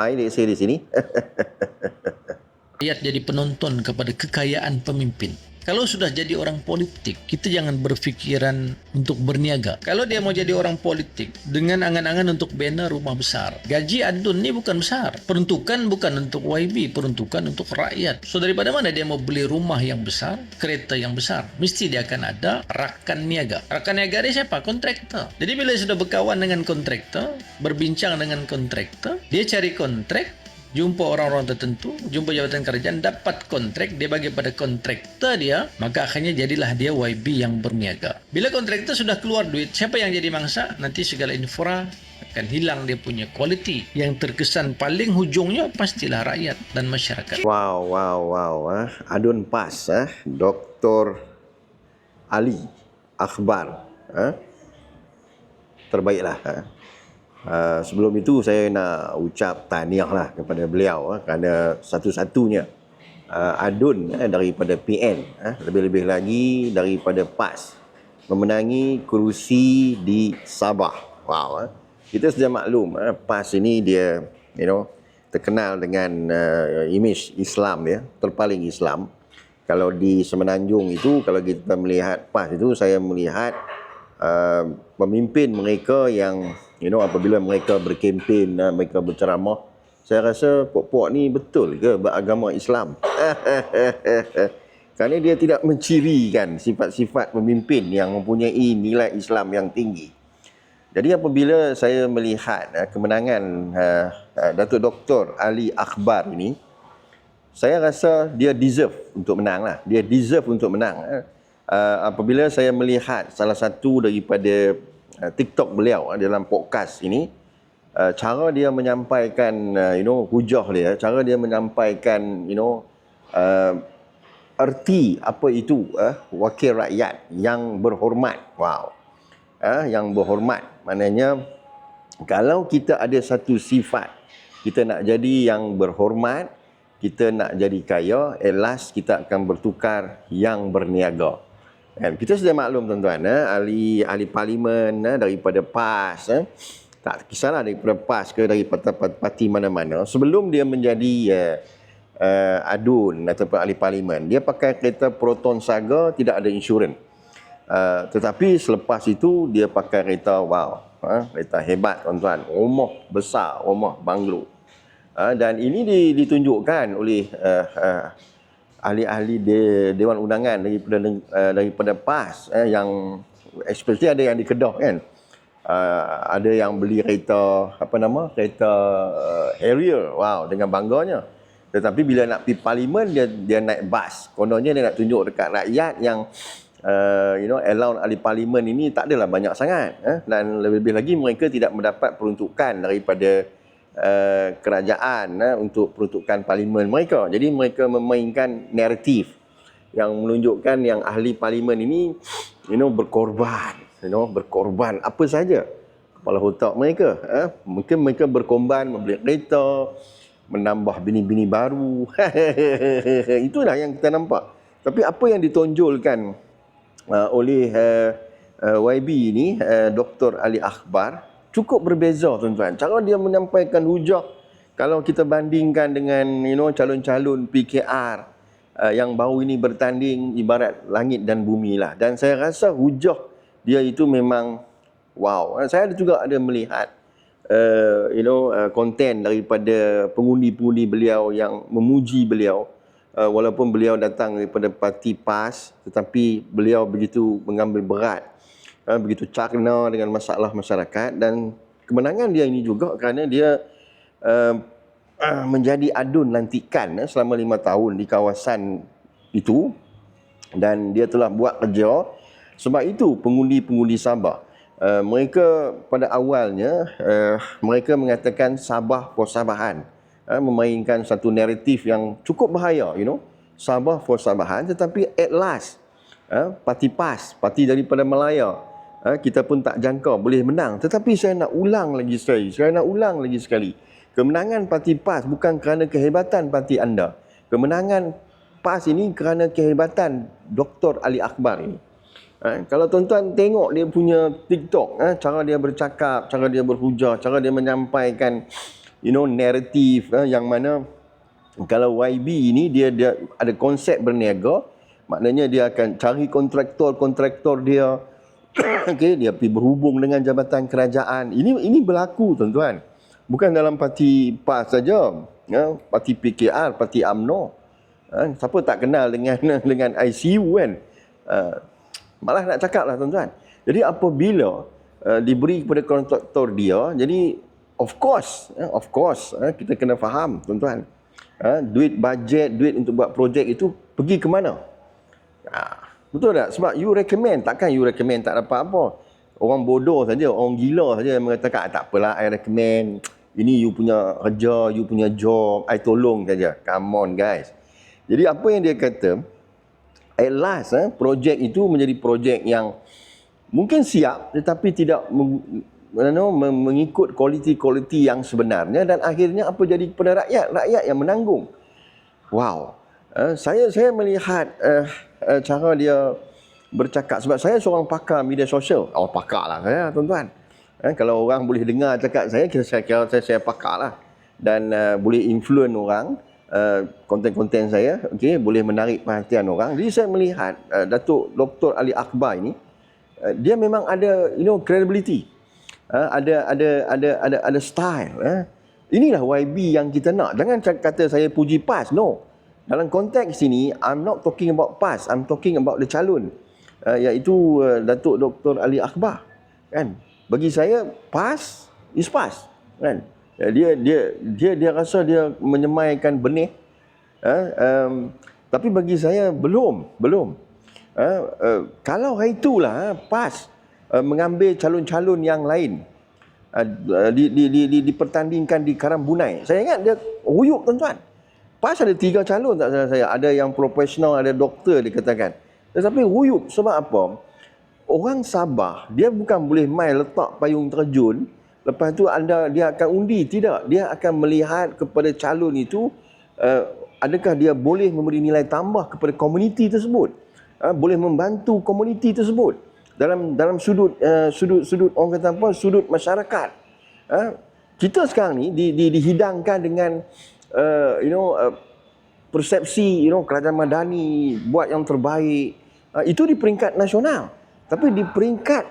Saya di sini. rakyat jadi penonton kepada kekayaan pemimpin. Kalau sudah jadi orang politik, kita jangan berfikiran untuk berniaga. Kalau dia mau jadi orang politik dengan angan-angan untuk banner rumah besar, gaji Adun ni bukan besar. Peruntukan bukan untuk YB, peruntukan untuk rakyat. So daripada mana dia mau beli rumah yang besar, kereta yang besar? Mesti dia akan ada rakan niaga. Rakan niaga dia siapa? Kontraktor. Jadi bila sudah berkawan dengan kontraktor, berbincang dengan kontraktor, dia cari kontrak jumpa orang-orang tertentu, jumpa jabatan kerajaan, dapat kontrak, dia bagi pada kontraktor dia, maka akhirnya jadilah dia YB yang berniaga. Bila kontraktor sudah keluar duit, siapa yang jadi mangsa? Nanti segala infra akan hilang dia punya kualiti. Yang terkesan paling hujungnya pastilah rakyat dan masyarakat. Wow, wow, wow. Eh. Adun pas, eh. Dr. Ali Akbar. Eh. Terbaiklah. Eh. Uh, sebelum itu saya nak ucap tahniah lah kepada beliau uh, kerana satu-satunya uh, adun uh, daripada PN uh, lebih-lebih lagi daripada PAS memenangi kerusi di Sabah. Wow. Uh. Kita sudah maklum uh, PAS ini dia you know terkenal dengan uh, image Islam ya, terpaling Islam. Kalau di Semenanjung itu kalau kita melihat PAS itu saya melihat uh, pemimpin mereka yang you know apabila mereka berkempen uh, mereka berceramah saya rasa puak-puak ni betul ke beragama Islam? Kerana dia tidak mencirikan sifat-sifat pemimpin yang mempunyai nilai Islam yang tinggi. Jadi apabila saya melihat uh, kemenangan uh, Datuk Doktor Ali Akbar ini saya rasa dia deserve untuk menang lah. Dia deserve untuk menang apabila saya melihat salah satu daripada TikTok beliau uh, dalam podcast ini uh, cara dia menyampaikan you know hujah dia cara dia menyampaikan you know uh, erti apa itu uh, wakil rakyat yang berhormat. Wow. Uh, yang berhormat. Maknanya kalau kita ada satu sifat kita nak jadi yang berhormat kita nak jadi kaya at last kita akan bertukar yang berniaga Kan? Kita sudah maklum tuan-tuan, eh? ahli, ahli parlimen eh? daripada PAS, eh? tak kisahlah daripada PAS ke daripada parti mana-mana, sebelum dia menjadi uh, uh, adun ataupun ahli parlimen, dia pakai kereta Proton Saga, tidak ada insurans. Uh, tetapi selepas itu, dia pakai kereta, wow, uh, kereta hebat tuan-tuan, rumah besar, rumah banglo. Uh, dan ini ditunjukkan oleh uh, uh, ahli-ahli de, Dewan Undangan daripada uh, daripada PAS eh, yang especially ada yang di Kedah kan. Uh, ada yang beli kereta apa nama? Kereta uh, Harrier. Wow, dengan bangganya. Tetapi bila nak pergi parlimen dia dia naik bas. Kononnya dia nak tunjuk dekat rakyat yang uh, you know allowance ahli parlimen ini tak adalah banyak sangat eh? dan lebih-lebih lagi mereka tidak mendapat peruntukan daripada Uh, kerajaan uh, untuk peruntukan parlimen mereka. Jadi mereka memainkan naratif yang menunjukkan yang ahli parlimen ini you know berkorban, you know berkorban apa saja kepala otak mereka. Uh, mungkin mereka berkorban membeli kereta, menambah bini-bini baru. Itulah yang kita nampak. Tapi apa yang ditonjolkan uh, oleh uh, uh, YB ini, uh, Dr. Ali Akbar, cukup berbeza tuan-tuan. Cara dia menyampaikan hujah kalau kita bandingkan dengan you know calon-calon PKR uh, yang baru ini bertanding ibarat langit dan bumi lah. Dan saya rasa hujah dia itu memang wow. Saya juga ada melihat uh, you know uh, konten daripada pengundi-pengundi beliau yang memuji beliau uh, walaupun beliau datang daripada parti PAS tetapi beliau begitu mengambil berat begitu cakna dengan masalah masyarakat dan kemenangan dia ini juga kerana dia uh, uh, menjadi adun lantikan uh, selama lima tahun di kawasan itu dan dia telah buat kerja. Sebab itu pengundi-pengundi Sabah uh, mereka pada awalnya uh, mereka mengatakan Sabah for Sabahan uh, memainkan satu naratif yang cukup bahaya you know. Sabah for Sabahan tetapi at last uh, parti PAS parti daripada Melaya ha, kita pun tak jangka boleh menang. Tetapi saya nak ulang lagi sekali. Saya nak ulang lagi sekali. Kemenangan parti PAS bukan kerana kehebatan parti anda. Kemenangan PAS ini kerana kehebatan Dr. Ali Akbar ini. Ha, kalau tuan-tuan tengok dia punya TikTok, ha, cara dia bercakap, cara dia berhujah, cara dia menyampaikan you know naratif uh, yang mana kalau YB ini dia dia ada konsep berniaga maknanya dia akan cari kontraktor-kontraktor dia okey dia pergi berhubung dengan jabatan kerajaan. Ini ini berlaku tuan-tuan. Bukan dalam parti PAS saja ya parti PKR parti AMNO ha, siapa tak kenal dengan dengan ICU kan? Uh, malah nak cakap lah tuan-tuan. Jadi apabila uh, diberi kepada kontraktor dia jadi of course uh, of course uh, kita kena faham tuan-tuan. Uh, duit bajet duit untuk buat projek itu pergi ke mana? Uh, betul tak? Sebab you recommend. Takkan you recommend tak dapat apa. Orang bodoh saja orang gila saja yang mengatakan "Ah, tak apalah I recommend. Ini you punya kerja you punya job. I tolong saja. Come on guys. Jadi apa yang dia kata? At last eh, projek itu menjadi projek yang mungkin siap tetapi tidak mengikut kualiti-kualiti yang sebenarnya. Dan akhirnya apa jadi kepada rakyat? Rakyat yang menanggung. Wow uh, saya saya melihat uh, uh, cara dia bercakap. Sebab saya seorang pakar media sosial. Oh pakar lah saya tuan-tuan. Uh, kalau orang boleh dengar cakap saya kira saya kira saya, saya pakar lah dan uh, boleh influence orang uh, konten-konten saya okey boleh menarik perhatian orang. Jadi saya melihat uh, Datuk Dr Ali Akbar ini uh, dia memang ada you know credibility. Uh, ada ada ada ada ada style uh. inilah YB yang kita nak. Jangan kata saya puji PAS no dalam konteks sini I'm not talking about PAS I'm talking about the calon uh, iaitu uh, Datuk Dr Ali Akbar kan? Bagi saya PAS is PAS kan? Ya, dia dia dia dia rasa dia menyemaikan benih uh, um, tapi bagi saya belum belum. Uh, uh, kalau hari itulah uh, PAS uh, mengambil calon-calon yang lain uh, di, di, di, di, dipertandingkan di Karambunai saya ingat dia huyuk tuan-tuan PAS ada tiga calon tak salah saya. Ada yang profesional ada doktor dikatakan. Tetapi huyuk sebab apa? Orang Sabah dia bukan boleh main letak payung terjun. Lepas tu anda dia akan undi. Tidak. Dia akan melihat kepada calon itu uh, adakah dia boleh memberi nilai tambah kepada komuniti tersebut? Uh, boleh membantu komuniti tersebut. Dalam dalam sudut uh, sudut sudut orang kata apa? Sudut masyarakat. Uh, kita sekarang ni di, di, dihidangkan dengan uh, you know uh, persepsi you know kerajaan madani buat yang terbaik. Uh, itu di peringkat nasional. Tapi di peringkat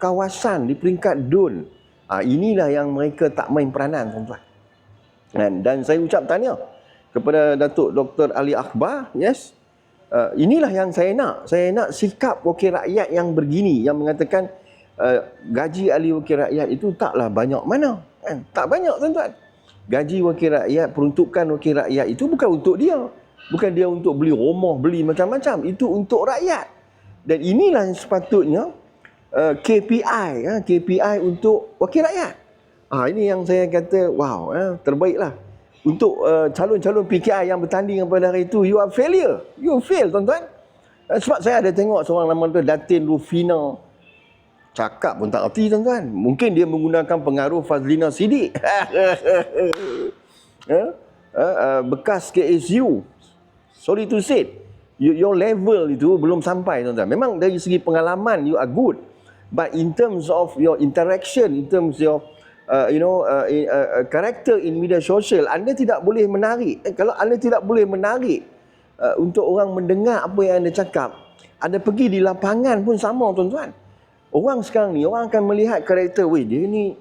kawasan di peringkat dun uh, inilah yang mereka tak main peranan tuan-tuan. Dan, dan saya ucap tahniah kepada Datuk Dr Ali Akbar yes uh, inilah yang saya nak. Saya nak sikap wakil rakyat yang begini yang mengatakan uh, gaji ahli wakil rakyat itu taklah banyak mana. Kan? Tak banyak tuan-tuan gaji wakil rakyat peruntukan wakil rakyat itu bukan untuk dia. Bukan dia untuk beli rumah beli macam-macam. Itu untuk rakyat. Dan inilah yang sepatutnya uh, KPI uh, KPI untuk wakil rakyat. Ah ini yang saya kata wow uh, terbaiklah. Untuk uh, calon-calon PKI yang bertanding pada hari itu you are failure. You fail tuan-tuan. Uh, sebab saya ada tengok seorang nama tu Datin Rufina cakap pun tak erti tuan-tuan. Mungkin dia menggunakan pengaruh Fazlina Sidik uh, uh, uh, bekas KSU sorry to say you, your level itu belum sampai tuan-tuan. Memang dari segi pengalaman you are good. But in terms of your interaction in terms of your uh, you know uh, in, uh, uh, character in media social anda tidak boleh menarik. Eh, kalau anda tidak boleh menarik uh, untuk orang mendengar apa yang anda cakap anda pergi di lapangan pun sama tuan-tuan orang sekarang ni orang akan melihat karakter weh dia ni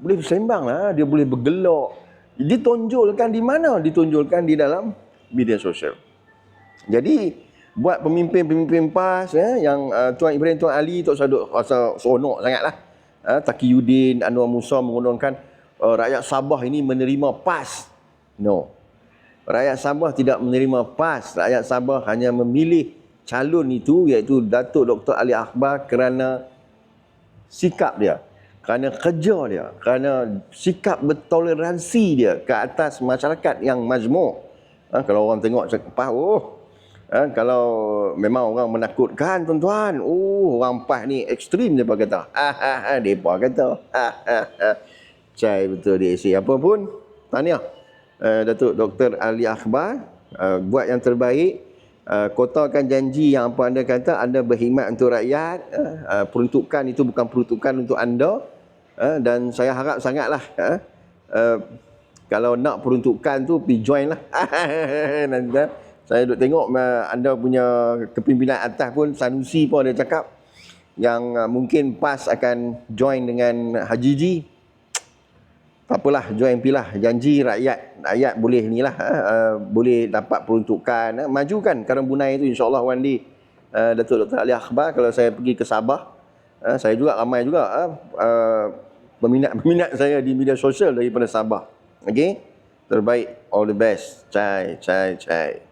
boleh bersembang lah dia boleh bergelak ditonjolkan di mana? Ditonjolkan di dalam media sosial. Jadi buat pemimpin-pemimpin PAS eh, yang uh, Tuan Ibrahim Tuan Ali tak usah duk rasa seronok sangatlah. Uh, Taqiyuddin Anwar Musa mengundangkan uh, rakyat Sabah ini menerima PAS. No. Rakyat Sabah tidak menerima PAS. Rakyat Sabah hanya memilih calon itu iaitu Datuk Dr Ali Akbar kerana sikap dia kerana kerja dia kerana sikap bertoleransi dia ke atas masyarakat yang majmuk. Ha, kalau orang tengok cakap oh ha, kalau memang orang menakutkan tuan-tuan. Oh orang PAS ni ekstrim dia kata. Ha ha ha depa kata. Ha ha ha. Cai betul dia isi apa pun. Tahniah. Uh, Datuk Dr Ali Akbar uh, buat yang terbaik uh, kotakan janji yang apa anda kata anda berkhidmat untuk rakyat uh, uh, peruntukan itu bukan peruntukan untuk anda uh, dan saya harap sangatlah uh, uh, Kalau nak peruntukan tu pergi join lah. Nanti eh, saya duk tengok uh, anda punya kepimpinan atas pun Sanusi pun ada cakap yang uh, mungkin PAS akan join dengan Haji Ji. Tak apalah, join pilah. Janji rakyat, rakyat boleh ni lah, uh, boleh dapat peruntukan. Uh, majukan Karambunai tu insyaAllah one day. Uh, Datuk Dr. Ali Akhbar, kalau saya pergi ke Sabah, uh, saya juga ramai juga uh, peminat-peminat saya di media sosial daripada Sabah. Okay? Terbaik, all the best. Cai, cai, cai.